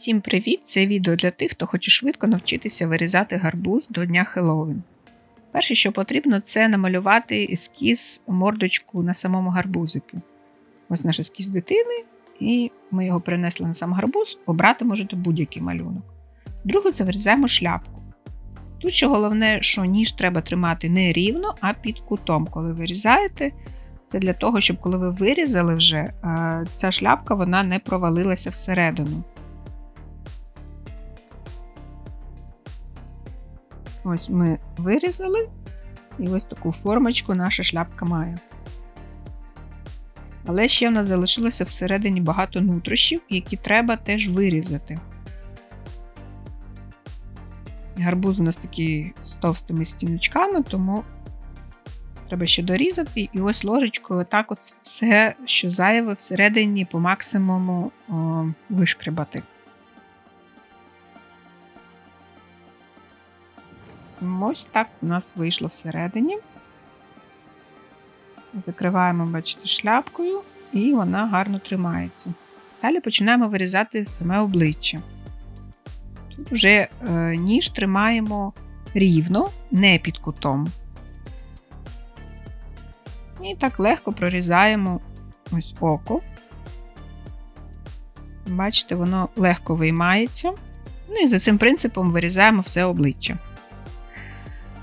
Всім привіт! Це відео для тих, хто хоче швидко навчитися вирізати гарбуз до Дня Хеллоуін. Перше, що потрібно, це намалювати ескіз мордочку на самому гарбузику. Ось наш ескіз дитини, і ми його перенесли на сам гарбуз, обрати можете будь-який малюнок. Друге, це вирізаємо шляпку. Тут ще головне, що ніж треба тримати не рівно, а під кутом, коли вирізаєте. Це для того, щоб коли ви вирізали вже, е, ця шляпка вона не провалилася всередину. Ось ми вирізали, і ось таку формочку наша шляпка має. Але ще в нас залишилося всередині багато нутрощів, які треба теж вирізати. Гарбуз у нас такий з товстими стіночками, тому треба ще дорізати, і ось ложечкою отак от все, що зайве всередині по максимуму о, вишкребати. Ось так у нас вийшло всередині. Закриваємо, бачите, шляпкою, і вона гарно тримається. Далі починаємо вирізати саме обличчя. Тут вже е, ніж тримаємо рівно, не під кутом. І так легко прорізаємо ось око. Бачите, воно легко виймається. Ну і за цим принципом вирізаємо все обличчя.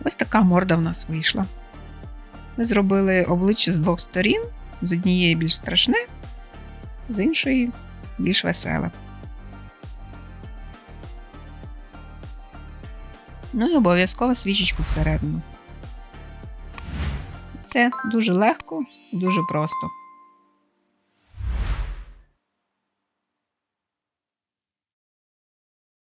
Ось така морда в нас вийшла. Ми зробили обличчя з двох сторін, з однієї більш страшне, з іншої більш веселе. Ну і обов'язково свічечку всередину. Це дуже легко і дуже просто.